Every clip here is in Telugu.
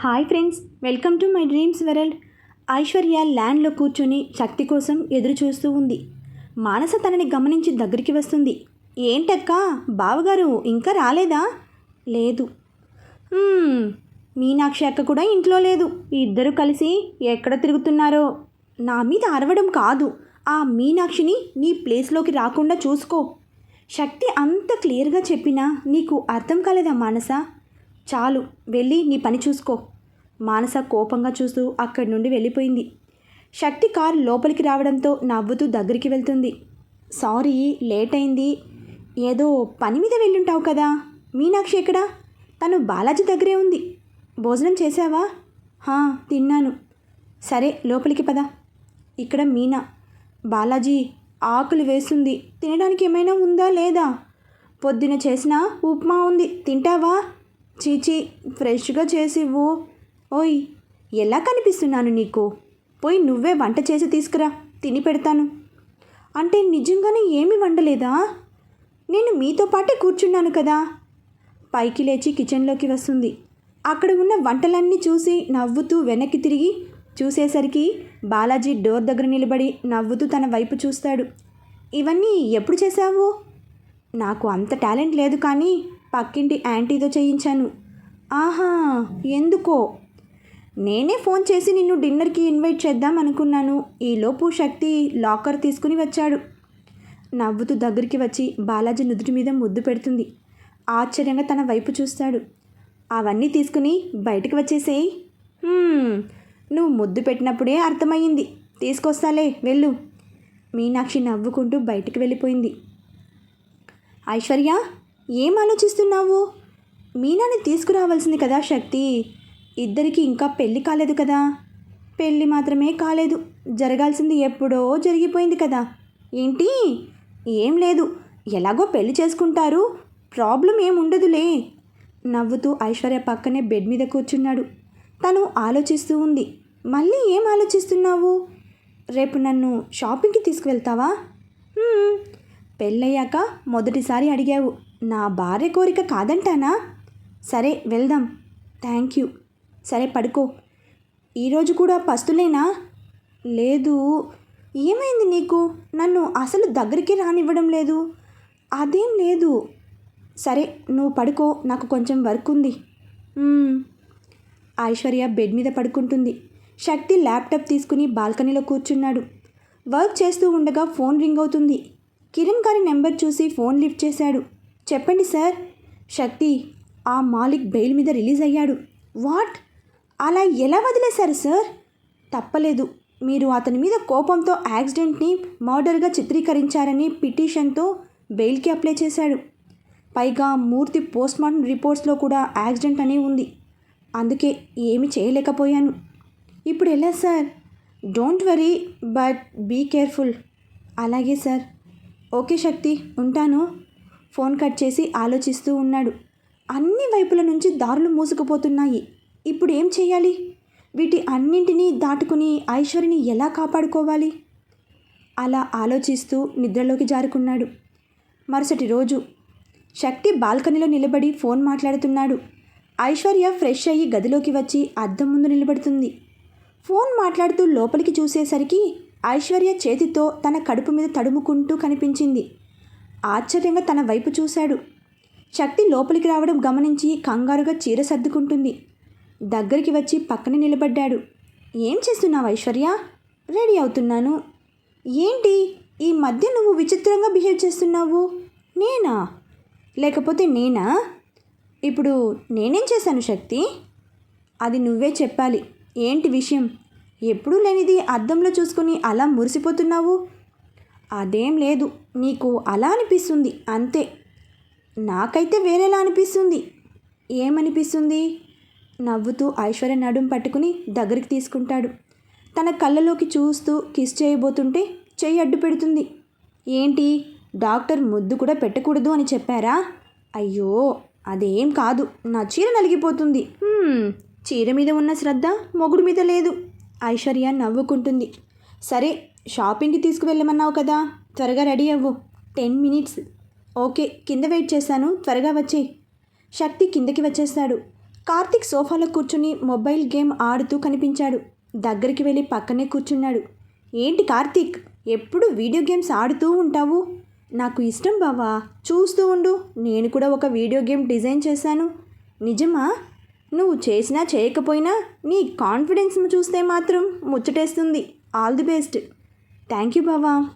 Hi friends welcome to my dreams world. Aishwarya ల్యాండ్లో కూర్చొని శక్తి కోసం ఎదురు చూస్తూ ఉంది. మానస తనని గమనించి దగ్గరికి వస్తుంది. ఏంటక్క బావగారు ఇంకా రాలేదా? లేదు. మీనాక్షి అక్క కూడా ఇంట్లో లేదు. ఇద్దరు కలిసి ఎక్కడ తిరుగుతున్నారో? నా మీద అరవడం కాదు. ఆ మీనాక్షిని నీ ప్లేస్లోకి రాకుండా చూసుకో. శక్తి అంత క్లియర్గా చెప్పినా నీకు అర్థం కాలేదా మానస? చాలు వెళ్ళి నీ పని చూసుకో. మానస కోపంగా చూస్తూ అక్కడి నుండి వెళ్ళిపోయింది. శక్తి కారు లోపలికి రావడంతో నవ్వుతూ దగ్గరికి వెళ్తుంది. సారీ లేట్ అయింది ఏదో పని మీద వెళ్ళుంటావు కదా. మీనాక్షి ఎక్కడా? తను బాలాజీ దగ్గరే ఉంది. భోజనం చేశావా? హా తిన్నాను. సరే లోపలికి పద. ఇక్కడ మీనా. బాలాజీ ఆకులు వేస్తుంది. తినడానికి ఏమైనా ఉందా లేదా? పొద్దున చేసిన ఉప్మా ఉంది. తింటావా? చీచి ఫ్రెష్గా చేసివ్వు. ఓయ్ ఎలా కనిపిస్తున్నాను నీకు? పోయి నువ్వే వంట చేసి తీసుకురా తిని పెడతాను. అంటే నిజంగానే ఏమి వండలేదా? నేను మీతో పాటే కూర్చున్నాను కదా. పైకి లేచి కిచెన్లోకి వస్తుంది. అక్కడ ఉన్న వంటలన్నీ చూసి నవ్వుతూ వెనక్కి తిరిగి చూసేసరికి బాలాజీ డోర్ దగ్గర నిలబడి నవ్వుతూ తన వైపు చూస్తాడు. ఇవన్నీ ఎప్పుడు చేశావు? నాకు అంత టాలెంట్ లేదు కానీ పక్కింటి యాంటీతో చేయించాను. ఆహా ఎందుకో? నేనే ఫోన్ చేసి నిన్ను డిన్నర్కి ఇన్వైట్ చేద్దాం అనుకున్నాను. ఈలోపు శక్తి లాకర్ తీసుకుని వచ్చాడు. నవ్వుతూ దగ్గరికి వచ్చి బాలాజీ నుదుటి మీద ముద్దు పెడుతుంది. ఆశ్చర్యంగా తన వైపు చూస్తాడు. అవన్నీ తీసుకుని బయటకు వచ్చేసేయి. నువ్వు ముద్దు పెట్టినప్పుడే అర్థమయ్యింది. తీసుకొస్తాలే వెళ్ళు. మీనాక్షి నవ్వుకుంటూ బయటికి వెళ్ళిపోయింది. ఐశ్వర్య ఏం ఆలోచిస్తున్నావు? మీనాని తీసుకురావాల్సింది కదా శక్తి. ఇద్దరికి ఇంకా పెళ్ళి కాలేదు కదా. పెళ్ళి మాత్రమే కాలేదు. జరగాల్సింది ఎప్పుడో జరిగిపోయింది కదా. ఏంటి? ఏం లేదు. ఎలాగో పెళ్ళి చేసుకుంటారు. ప్రాబ్లం ఏముండదులే నవ్వుతూ ఐశ్వర్య పక్కనే బెడ్ మీద కూర్చున్నాడు. తను ఆలోచిస్తూ ఉంది. మళ్ళీ ఏం ఆలోచిస్తున్నావు? రేపు నన్ను షాపింగ్కి తీసుకువెళ్తావా? పెళ్ళయ్యాక మొదటిసారి అడిగావు. నా భార్య కోరిక కాదంటానా? సరే వెళ్దాం. Thank you. సరే పడుకో. ఈరోజు కూడా పస్తులేనా? లేదు. ఏమైంది నీకు? నన్ను అసలు దగ్గరికి రానివ్వడం లేదు. అదేం లేదు. సరే నువ్వు పడుకో. నాకు కొంచెం వర్క్ ఉంది. ఐశ్వర్య బెడ్ మీద పడుకుంటుంది. శక్తి ల్యాప్టాప్ తీసుకుని బాల్కనీలో కూర్చున్నాడు. వర్క్ చేస్తూ ఉండగా ఫోన్ రింగ్ అవుతుంది. కిరణ్ గారి నెంబర్ చూసి ఫోన్ లిఫ్ట్ చేశాడు. చెప్పండి సార్. శక్తి ఆ మాలిక్ బెయిల్ మీద రిలీజ్ అయ్యాడు. వాట్? అలా ఎలా వదిలేశారు సార్? తప్పలేదు. మీరు అతని మీద కోపంతో యాక్సిడెంట్ని మర్డర్గా చిత్రీకరించారని పిటిషన్తో బెయిల్కి అప్లై చేశాడు. పైగా మూర్తి పోస్ట్మార్టం రిపోర్ట్స్లో కూడా యాక్సిడెంట్ అని ఉంది. అందుకే ఏమి చేయలేకపోయాను. ఇప్పుడు ఎలా sir? Don't worry but be careful. అలాగే సార్. ఓకే శక్తి ఉంటాను. ఫోన్ కట్ చేసి ఆలోచిస్తూ ఉన్నాడు. అన్ని వైపుల నుంచి దారులు మూసుకుపోతున్నాయి. ఇప్పుడు ఏం చేయాలి? వీటి అన్నింటినీ దాటుకుని ఐశ్వర్యని ఎలా కాపాడుకోవాలి? అలా ఆలోచిస్తూ నిద్రలోకి జారుకున్నాడు. మరుసటి రోజు శక్తి బాల్కనీలో నిలబడి ఫోన్ మాట్లాడుతున్నాడు. ఐశ్వర్య ఫ్రెష్ అయ్యి గదిలోకి వచ్చి అద్దం ముందు నిలబడుతుంది. ఫోన్ మాట్లాడుతూ లోపలికి చూసేసరికి ఐశ్వర్య చేతితో తన కడుపు మీద తడుముకుంటూ కనిపించింది. ఆశ్చర్యంగా తన వైపు చూశాడు. శక్తి లోపలికి రావడం గమనించి కంగారుగా చీర సర్దుకుంటుంది. దగ్గరికి వచ్చి పక్కన నిలబడ్డాడు. ఏం చేస్తున్నావు ఐశ్వర్య? రెడీ అవుతున్నాను. ఏంటి? ఈ మధ్య నువ్వు విచిత్రంగా బిహేవ్ చేస్తున్నావు. నేనా? లేకపోతే నేనా? ఇప్పుడు నేనేం చేశాను శక్తి? అది నువ్వే చెప్పాలి. ఏంటి విషయం? ఎప్పుడూ లేనిది అద్దంలో చూసుకుని అలా మురిసిపోతున్నావు? అదేం లేదు. నీకు అలా అనిపిస్తుంది. అంతే. నాకైతే వేరేలా అనిపిస్తుంది. ఏమనిపిస్తుంది? నవ్వుతూ ఐశ్వర్య నడుం పట్టుకుని దగ్గరికి తీసుకుంటాడు. తన కళ్ళలోకి చూస్తూ కిస్ చేయబోతుంటే చెయ్యి అడ్డు పెడుతుంది. ఏంటి? డాక్టర్ ముద్దు కూడా పెట్టకూడదు అని చెప్పారా? అయ్యో అదేం కాదు. నా చీర నలిగిపోతుంది. చీర మీద ఉన్న శ్రద్ధ మొగుడు మీద లేదు. ఐశ్వర్య నవ్వుకుంటుంది. సరే షాపింగ్కి తీసుకువెళ్ళమన్నావు కదా. త్వరగా రెడీ అవ్వు. Ten minutes. ఓకే కింద వెయిట్ చేశాను త్వరగా వచ్చేయ్. శక్తి కిందకి వచ్చేస్తాడు. కార్తిక్ సోఫాలో కూర్చుని మొబైల్ గేమ్ ఆడుతూ కనిపించాడు. దగ్గరికి వెళ్ళి పక్కనే కూర్చున్నాడు. ఏంటి కార్తీక్ ఎప్పుడు వీడియో గేమ్స్ ఆడుతూ ఉంటావు? నాకు ఇష్టం బావా. చూస్తూ ఉండు. నేను కూడా ఒక వీడియో గేమ్ డిజైన్ చేశాను. నిజమా? నువ్వు చేసినా చేయకపోయినా నీ కాన్ఫిడెన్స్ చూస్తే మాత్రం ముచ్చటేస్తుంది. All the best. Thank you బావా.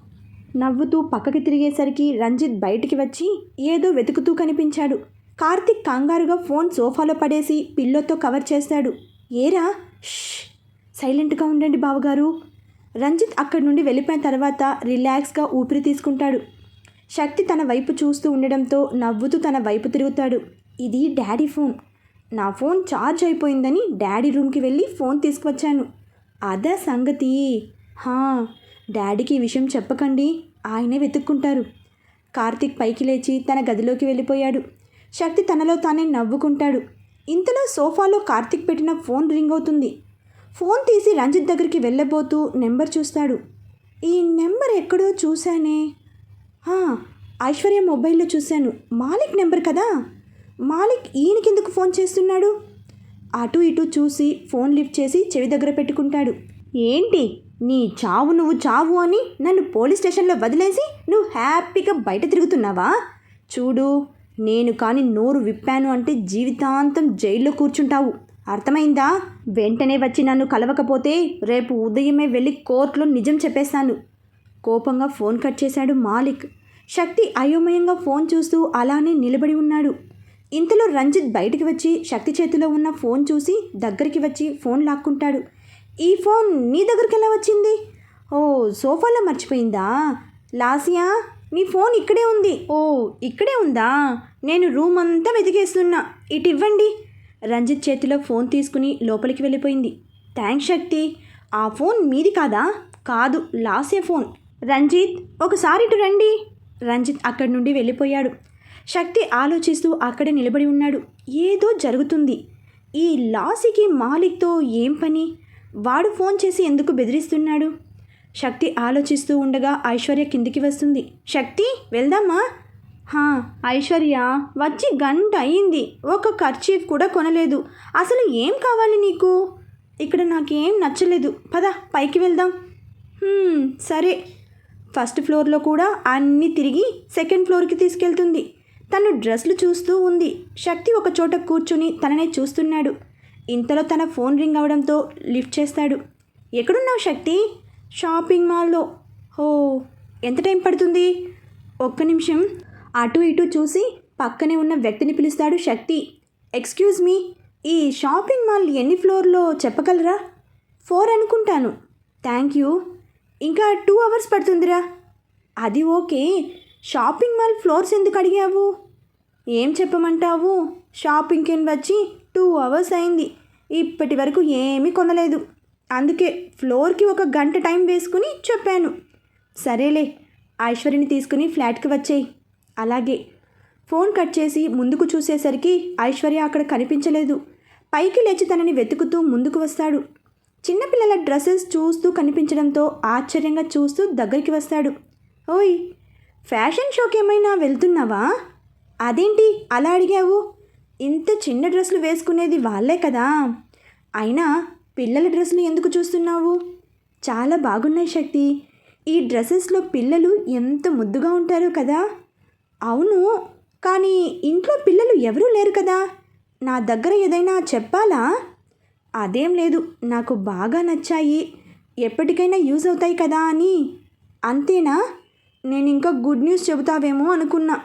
నవ్వుతూ పక్కకి తిరిగేసరికి రంజిత్ బయటికి వచ్చి ఏదో వెతుకుతూ కనిపించాడు. కార్తిక్ కంగారుగా ఫోన్ సోఫాలో పడేసి పిల్లోతో కవర్ చేశాడు ఏరా? సైలెంట్గా ఉండండి బావగారు. రంజిత్ అక్కడి నుండి వెళ్ళిపోయిన తర్వాత రిలాక్స్గా ఊపిరి తీసుకుంటాడు. శక్తి తన వైపు చూస్తూ ఉండడంతో నవ్వుతూ తన వైపు తిరుగుతాడు. ఇది డాడీ ఫోన్. నా ఫోన్ ఛార్జ్ అయిపోయిందని డాడీ రూమ్కి వెళ్ళి ఫోన్ తీసుకువచ్చాను. అదా సంగతి. హా. డాడీకి ఈ విషయం చెప్పకండి. ఆయనే వెతుక్కుంటారు. కార్తీక్ పైకి లేచి తన గదిలోకి వెళ్ళిపోయాడు. శక్తి తనలో తానే నవ్వుకుంటాడు. ఇంతలో సోఫాలో కార్తీక్ పెట్టిన ఫోన్ రింగ్ అవుతుంది. ఫోన్ తీసి రంజిత్ దగ్గరికి వెళ్ళబోతూ నెంబర్ చూస్తాడు. ఈ నెంబర్ ఎక్కడో చూశానే. ఐశ్వర్య మొబైల్లో చూశాను. మాలిక్ నెంబర్ కదా? మాలిక్ ఈయనకెందుకు ఫోన్ చేస్తున్నాడు? అటు ఇటు చూసి ఫోన్ లిఫ్ట్ చేసి చెవి దగ్గర పెట్టుకుంటాడు. ఏంటి? నీ చావు నువ్వు చావు అని నన్ను పోలీస్ స్టేషన్లో వదిలేసి నువ్వు హ్యాపీగా బయట తిరుగుతున్నావా? చూడు నేను కానీ నోరు విప్పాను అంటే జీవితాంతం జైల్లో కూర్చుంటావు. అర్థమైందా? వెంటనే వచ్చి నన్ను కలవకపోతే రేపు ఉదయమే వెళ్ళి కోర్టులో నిజం చెప్పేశాను కోపంగా ఫోన్ కట్ చేశాడు మాలిక్. శక్తి అయోమయంగా ఫోన్ చూస్తూ అలానే నిలబడి ఉన్నాడు. ఇంతలో రంజిత్ బయటికి వచ్చి శక్తి చేతిలో ఉన్న ఫోన్ చూసి దగ్గరికి వచ్చి ఫోన్ లాక్కుంటాడు. ఈ ఫోన్ నీ దగ్గరికి ఎలా వచ్చింది? ఓ సోఫాలో మర్చిపోయిందా? లాసియా నీ ఫోన్ ఇక్కడే ఉంది. ఓ ఇక్కడే ఉందా? నేను రూమ్ అంతా వెతికేస్తున్నా. ఇటు ఇవ్వండి. రంజిత్ చేతిలో ఫోన్ తీసుకుని లోపలికి వెళ్ళిపోయింది. థ్యాంక్స్ శక్తి. ఆ ఫోన్ మీది కాదా? కాదు లాసే ఫోన్. రంజిత్ ఒకసారి ఇటు రండి. రంజిత్ అక్కడి నుండి వెళ్ళిపోయాడు. శక్తి ఆలోచిస్తూ అక్కడే నిలబడి ఉన్నాడు. ఏదో జరుగుతుంది. ఈ లాసికి మాలిక్తో ఏం పని? వాడు ఫోన్ చేసి ఎందుకు బెదిరిస్తున్నాడు? శక్తి ఆలోచిస్తూ ఉండగా ఐశ్వర్య కిందికి వస్తుంది. శక్తి వెళ్దామా? హా ఐశ్వర్య వచ్చి గంట అయింది. ఒక ఖర్చీఫ్ కూడా కొనలేదు. అసలు ఏం కావాలి నీకు? ఇక్కడ నాకేం నచ్చలేదు. పద పైకి వెళ్దాం. సరే. ఫస్ట్ ఫ్లోర్లో కూడా అన్నీ తిరిగి సెకండ్ ఫ్లోర్కి తీసుకెళ్తుంది. తను డ్రెస్లు చూస్తూ ఉంది. శక్తి ఒక చోట కూర్చుని తననే చూస్తున్నాడు. ఇంతలో తన ఫోన్ రింగ్ అవడంతో లిఫ్ట్ చేస్తాడు. ఎక్కడున్నావు శక్తి? షాపింగ్ మాల్లో. హో ఎంత టైం పడుతుంది? ఒక్క నిమిషం. అటు ఇటు చూసి పక్కనే ఉన్న వ్యక్తిని పిలుస్తాడు శక్తి. ఎక్స్క్యూజ్ మీ ఈ షాపింగ్ మాల్ ఎన్ని ఫ్లోర్లో చెప్పగలరా? ఫోర్ అనుకుంటాను. Thank you. ఇంకా టూ అవర్స్ పడుతుందిరా. అది ఓకే. షాపింగ్ మాల్ ఫ్లోర్స్ ఎందుకు అడిగావు? ఏం చెప్పమంటావు? షాపింగ్కి వచ్చి టూ అవర్స్ అయింది. ఇప్పటి వరకు ఏమీ కొనలేదు. అందుకే ఫ్లోర్కి ఒక గంట టైం వేసుకుని చెప్పాను. సరేలే ఐశ్వర్యని తీసుకుని ఫ్లాట్కి వచ్చేయి. అలాగే ఫోన్ కట్ చేసి ముందుకు చూసేసరికి ఐశ్వర్య అక్కడ కనిపించలేదు. పైకి లేచి తనని వెతుకుతూ ముందుకు వస్తాడు. చిన్నపిల్లల డ్రెస్సెస్ చూస్తూ కనిపించడంతో ఆశ్చర్యంగా చూస్తూ దగ్గరికి వస్తాడు. ఓయ్ ఫ్యాషన్ షోకి ఏమైనా వెళ్తున్నావా? అదేంటి అలా అడిగావు? ఇంత చిన్న డ్రెస్సులు వేసుకునేది వాళ్ళే కదా. అయినా పిల్లల డ్రెస్సులు ఎందుకు చూస్తున్నావు? చాలా బాగున్నాయి శక్తి. ఈ డ్రెస్సెస్లో పిల్లలు ఎంత ముద్దుగా ఉంటారో కదా. అవును కానీ ఇంట్లో పిల్లలు ఎవరూ లేరు కదా. నా దగ్గర ఏదైనా చెప్పాలా? అదేం లేదు నాకు బాగా నచ్చాయి. ఎప్పటికైనా యూజ్ అవుతాయి కదా అని. అంతేనా? నేను ఇంకా గుడ్ న్యూస్ చెబుతావేమో అనుకున్నా.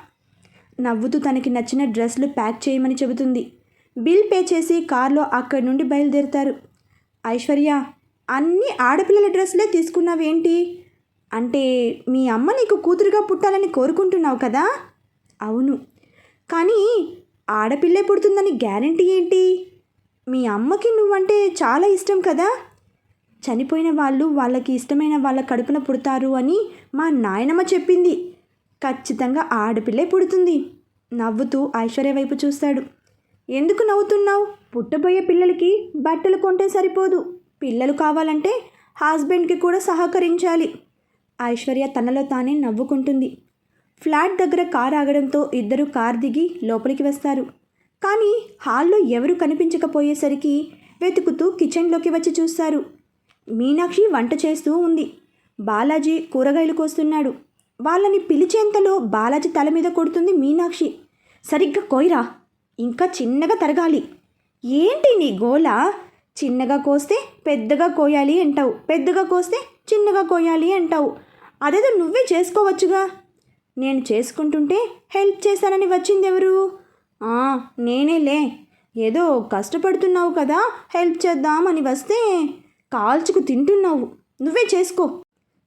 నవ్వుతూ తనకి నచ్చిన డ్రెస్లు ప్యాక్ చేయమని చెబుతుంది. బిల్ పే చేసి కార్లో అక్కడి నుండి బయలుదేరుతారు. ఐశ్వర్య అన్ని ఆడపిల్లల డ్రెస్లే తీసుకున్నావేంటి? అంటే మీ అమ్మ నీకు కూతురుగా పుట్టాలని కోరుకుంటున్నావు కదా? అవును. కానీ ఆడపిల్లే పుడుతుందని గ్యారంటీ ఏంటి? మీ అమ్మకి నువ్వంటే చాలా ఇష్టం కదా? చనిపోయిన వాళ్ళు వాళ్ళకి ఇష్టమైన వాళ్ళ కడుపున పుడతారు అని మా నాయనమ్మ చెప్పింది. ఖచ్చితంగా ఆడపిల్లే పుడుతుంది. నవ్వుతూ ఐశ్వర్య వైపు చూస్తాడు. ఎందుకు నవ్వుతున్నావు? పుట్టబోయే పిల్లలకి బట్టలు కొంటే సరిపోదు. పిల్లలు కావాలంటే హస్బెండ్కి కూడా సహకరించాలి. ఐశ్వర్య తనలో తానే నవ్వుకుంటుంది. ఫ్లాట్ దగ్గర కార్ ఆగడంతో ఇద్దరు కార్ దిగి లోపలికి వస్తారు. కానీ హాల్లో ఎవరు కనిపించకపోయేసరికి వెతుకుతూ కిచెన్లోకి వచ్చి చూస్తారు. మీనాక్షి వంట చేస్తూ ఉంది. బాలాజీ కూరగాయలు కోస్తున్నాడు. వాళ్ళని పిలిచేంతలో బాలాజీ తల మీద కొడుతుంది మీనాక్షి. సరిగ్గా కోయిరా ఇంకా చిన్నగా తరగాలి. ఏంటి నీ గోల చిన్నగా కోస్తే పెద్దగా కోయాలి అంటావు. పెద్దగా కోస్తే చిన్నగా కోయాలి అంటావు. అదేదో నువ్వే చేసుకోవచ్చుగా. నేను చేసుకుంటుంటే హెల్ప్ చేశానని వచ్చింది ఎవరు నేనేలే. ఏదో కష్టపడుతున్నావు కదా హెల్ప్ చేద్దామని వస్తే కాల్చుకు తింటున్నావు. నువ్వే చేసుకో.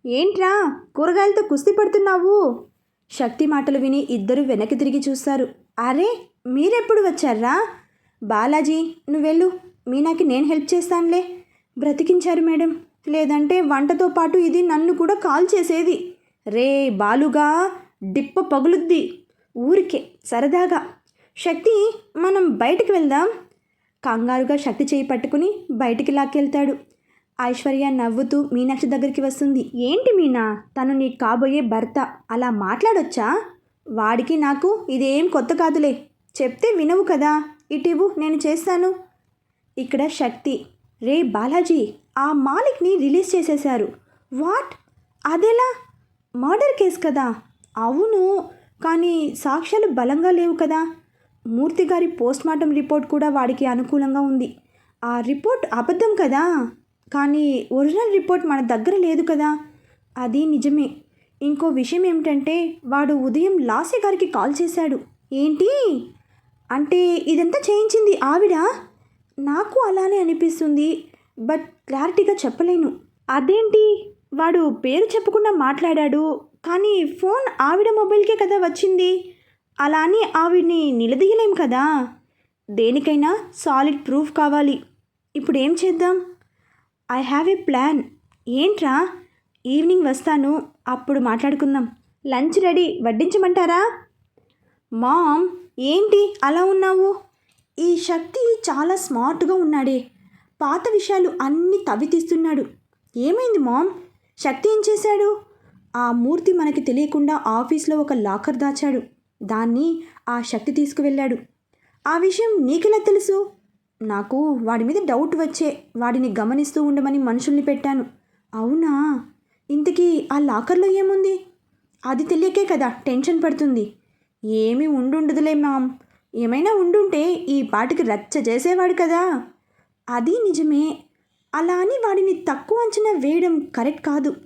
ఏంట్రా? కూరగాయలతో కుస్తీ పడుతున్నావు? శక్తి మాటలు విని ఇద్దరు వెనక్కి తిరిగి చూస్తారు. అరే మీరెప్పుడు వచ్చారా? బాలాజీ నువ్వెళ్ళు. మీనాకి నేను హెల్ప్ చేస్తానులే. బ్రతికించారు మేడం. లేదంటే వంటతో పాటు ఇది నన్ను కూడా కాల్ చేసేది. రే బాలుగా డిప్ప పగులుద్ది. ఊరికే సరదాగా. శక్తి మనం బయటికి వెళ్దాం. కంగారుగా శక్తి చేయి పట్టుకుని బయటికి లాక్కెళ్తాడు. ఐశ్వర్య నవ్వుతూ మీనాక్షి దగ్గరికి వస్తుంది. ఏంటి మీనా? తను నీ కాబోయే భర్త. అలా మాట్లాడొచ్చా? వాడికి నాకు ఇదేం కొత్త కాదులే. చెప్తే వినవు కదా. ఇటివు నేను చేస్తాను. ఇక్కడ శక్తి. రే బాలాజీ ఆ మాలిక్ని రిలీజ్ చేసేశారు. వాట్? అదెలా? మర్డర్ కేస్ కదా. అవును కానీ సాక్ష్యాలు బలంగా లేవు కదా. మూర్తి గారి పోస్ట్మార్టం రిపోర్ట్ కూడా వాడికి అనుకూలంగా ఉంది. ఆ రిపోర్ట్ అబద్ధం కదా? కానీ ఒరిజినల్ రిపోర్ట్ మన దగ్గర లేదు కదా. అది నిజమే. ఇంకో విషయం ఏమిటంటే వాడు ఉదయం లాసే గారికి కాల్ చేశాడు. ఏంటి? అంటే ఇదంతా చేయించింది ఆవిడ? నాకు అలానే అనిపిస్తుంది బట్ క్లారిటీగా చెప్పలేను. అదేంటి? వాడు పేరు చెప్పకుండా మాట్లాడాడు కానీ ఫోన్ ఆవిడ మొబైల్కే కదా వచ్చింది. అలా అని ఆవిడ్ని నిలదీయలేం కదా. దేనికైనా సాలిడ్ ప్రూఫ్ కావాలి. ఇప్పుడు ఏం చేద్దాం? I have a plan. ఏంట్రా? ఈవినింగ్ వస్తాను. అప్పుడు మాట్లాడుకుందాం. Lunch ready. వడ్డించమంటారా? మామ్ ఏంటి అలా ఉన్నావు? ఈ శక్తి చాలా స్మార్ట్గా ఉన్నాడే. పాత విషయాలు అన్నీ తవ్వి తీస్తున్నాడు. ఏమైంది మామ్? శక్తి ఏం చేశాడు? ఆ మూర్తి మనకి తెలియకుండా ఆఫీస్లో ఒక లాకర్ దాచాడు. దాన్ని ఆ శక్తి తీసుకువెళ్ళాడు. ఆ విషయం నీకెలా తెలుసు? నాకు వాడి మీద డౌట్ వచ్చే వాడిని గమనిస్తూ ఉండమని మనుషుల్ని పెట్టాను. అవునా? ఇంతకీ ఆ లాకర్లో ఏముంది? అది తెలియకే కదా టెన్షన్ పడుతుంది. ఏమీ ఉండుండదులే మామ్. ఏమైనా ఉండుంటే ఈ పాటికి రచ్చ చేసేవాడు కదా. అది నిజమే. అలా అని వాడిని తక్కువ అంచనా వేయడం కరెక్ట్ కాదు.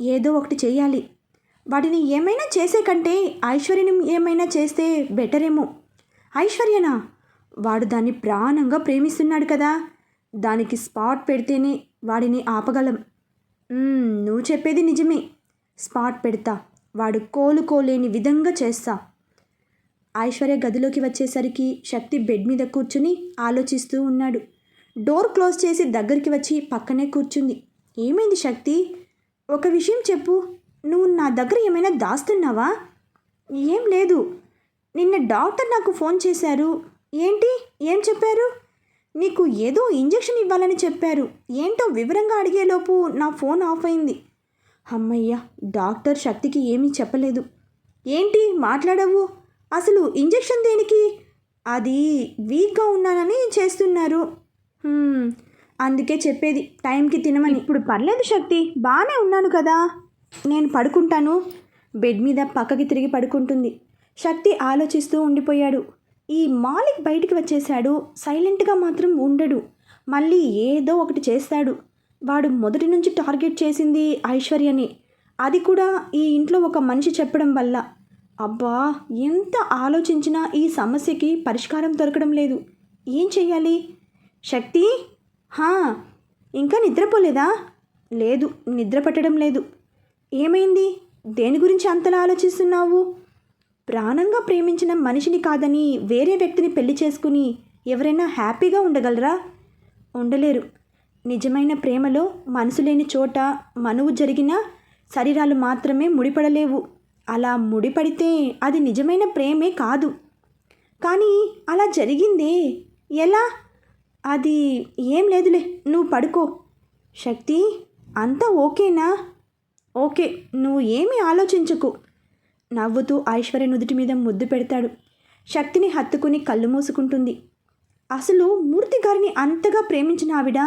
ఏదో ఒకటి చేయాలి. వాడిని ఏమైనా చేసే కంటే ఐశ్వర్యని ఏమైనా చేస్తే బెటర్ ఏమో ఐశ్వర్యనా? వాడు దాన్ని ప్రాణంగా ప్రేమిస్తున్నాడు కదా. దానికి స్పాట్ పెడితేనే వాడిని ఆపగలం. నువ్వు చెప్పేది నిజమే. స్పాట్ పెడతా. వాడు కోలుకోలేని విధంగా చేస్తా. ఐశ్వర్య గదిలోకి వచ్చేసరికి శక్తి బెడ్ మీద కూర్చుని ఆలోచిస్తూ ఉన్నాడు. డోర్ క్లోజ్ చేసి దగ్గరికి వచ్చి పక్కనే కూర్చుంది. ఏమైంది శక్తి? ఒక విషయం చెప్పు. నువ్వు నా దగ్గర ఏమైనా దాస్తున్నావా? ఏం లేదు. నిన్న డాక్టర్ నాకు ఫోన్ చేశారు. ఏంటి? ఏం చెప్పారు? నీకు ఏదో ఇంజెక్షన్ ఇవ్వాలని చెప్పారు. ఏంటో వివరంగా అడిగేలోపు నా ఫోన్ ఆఫ్ అయింది. అమ్మయ్య డాక్టర్ శక్తికి ఏమీ చెప్పలేదు. ఏంటి? మాట్లాడవు? అసలు ఇంజెక్షన్ దేనికి? అది వీక్గా ఉన్నానని చేస్తున్నారు. అందుకే చెప్పేది టైంకి తినమని. ఇప్పుడు పర్లేదు శక్తి బాగానే ఉన్నాను కదా. నేను పడుకుంటాను. బెడ్ మీద పక్కకి తిరిగి పడుకుంటుంది. శక్తి ఆలోచిస్తూ ఉండిపోయాడు. ఈ మాలిక్ బయటికి వచ్చేశాడు. సైలెంట్గా మాత్రం ఉండడు. మళ్ళీ ఏదో ఒకటి చేస్తాడు. వాడు మొదటి నుంచి టార్గెట్ చేసింది ఐశ్వర్యని. అది కూడా ఈ ఇంట్లో ఒక మనిషి చెప్పడం వల్ల. అబ్బా! ఎంత ఆలోచించినా ఈ సమస్యకి పరిష్కారం దొరకడం లేదు. ఏం చెయ్యాలి? శక్తి? హా! ఇంకా నిద్రపోలేదా? లేదు నిద్ర పట్టడం లేదు. ఏమైంది? దేని గురించి అంతలా ఆలోచిస్తున్నావు? ప్రాణంగా ప్రేమించిన మనిషిని కాదని వేరే వ్యక్తిని పెళ్ళి చేసుకుని ఎవరైనా హ్యాపీగా ఉండగలరా? ఉండలేరు. నిజమైన ప్రేమలో మనసు లేని చోట మనువు జరిగిన శరీరాలు మాత్రమే ముడిపడలేవు. అలా ముడిపడితే అది నిజమైన ప్రేమే కాదు. కానీ అలా జరిగిందే? ఎలా? అది ఏం లేదులే నువ్వు పడుకో. శక్తి అంతా ఓకేనా? ఓకే నువ్వు ఏమీ ఆలోచించకు. నవ్వుతూ ఐశ్వర్య నుదుటి మీద ముద్దు పెడతాడు. శక్తిని హత్తుకుని కళ్ళు మూసుకుంటుంది. అసలు మూర్తి గారిని అంతగా ప్రేమించిన ఆవిడ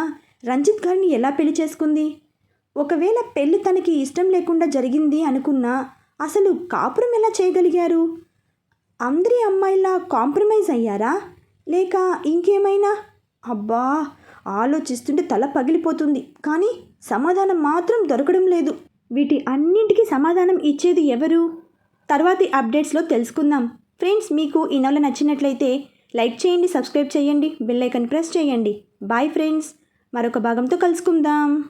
రంజిత్ గారిని ఎలా పెళ్ళి చేసుకుంది? ఒకవేళ పెళ్ళి తనకి ఇష్టం లేకుండా జరిగింది అనుకున్నా అసలు కాపురం ఎలా చేయగలిగారు? అందరి అమ్మాయిలా కాంప్రమైజ్ అయ్యారా? లేక ఇంకేమైనా? అబ్బా! ఆలోచిస్తుంటే తల పగిలిపోతుంది. కానీ సమాధానం మాత్రం దొరకడం లేదు. వీటి అన్నింటికీ సమాధానం ఇచ్చేది ఎవరు? తర్వాతి అప్డేట్స్లో తెలుసుకుందాం. ఫ్రెండ్స్ మీకు ఈ నవల నచ్చినట్లయితే లైక్ చేయండి సబ్స్క్రైబ్ చేయండి బెల్ ఐకన్ ప్రెస్ చేయండి. Bye friends. మరొక భాగంతో కలుసుకుందాం.